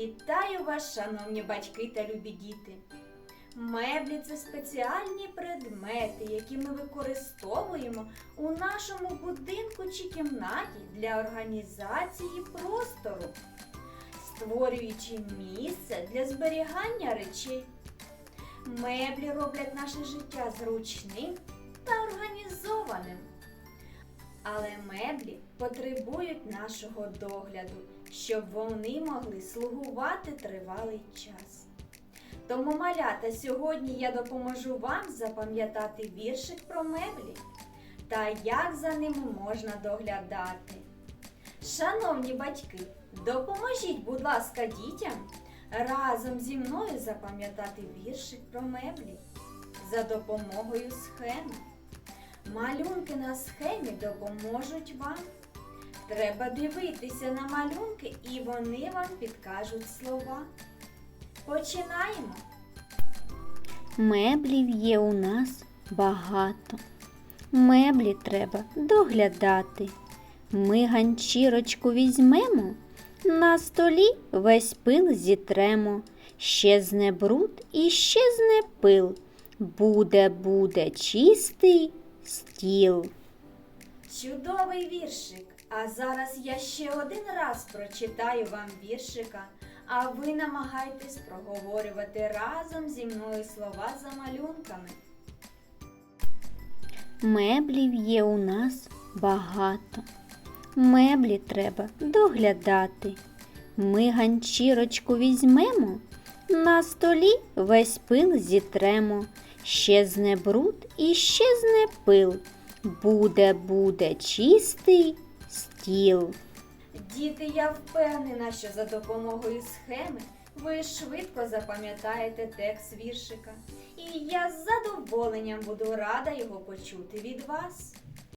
Вітаю вас, шановні батьки та любі діти! Меблі це спеціальні предмети, які ми використовуємо у нашому будинку чи кімнаті для організації простору, створюючи місце для зберігання речей. Меблі роблять наше життя зручним та організованим. Але меблі потребують нашого догляду, щоб вони могли слугувати тривалий час. Тому, малята, сьогодні я допоможу вам запам'ятати віршик про меблі та як за ними можна доглядати. Шановні батьки, допоможіть, будь ласка, дітям разом зі мною запам'ятати віршик про меблі за допомогою схеми. Малюнки на схемі допоможуть вам. Треба дивитися на малюнки і вони вам підкажуть слова. Починаємо. Меблів є у нас багато. Меблі треба доглядати. Ми ганчірочку візьмемо, на столі весь пил зітремо. Щезне бруд і щезне пил. Буде, буде чистий стіл. Чудовий віршик. А зараз я ще один раз прочитаю вам віршика, а ви намагайтесь проговорювати разом зі мною слова за малюнками. Меблів є у нас багато. Меблі треба доглядати. Ми ганчірочку візьмемо, на столі весь пил зітремо. Щезне бруд і щезне пил. Буде, буде чистий стіл. Діти, я впевнена, що за допомогою схеми ви швидко запам'ятаєте текст віршика. І я з задоволенням буду рада його почути від вас.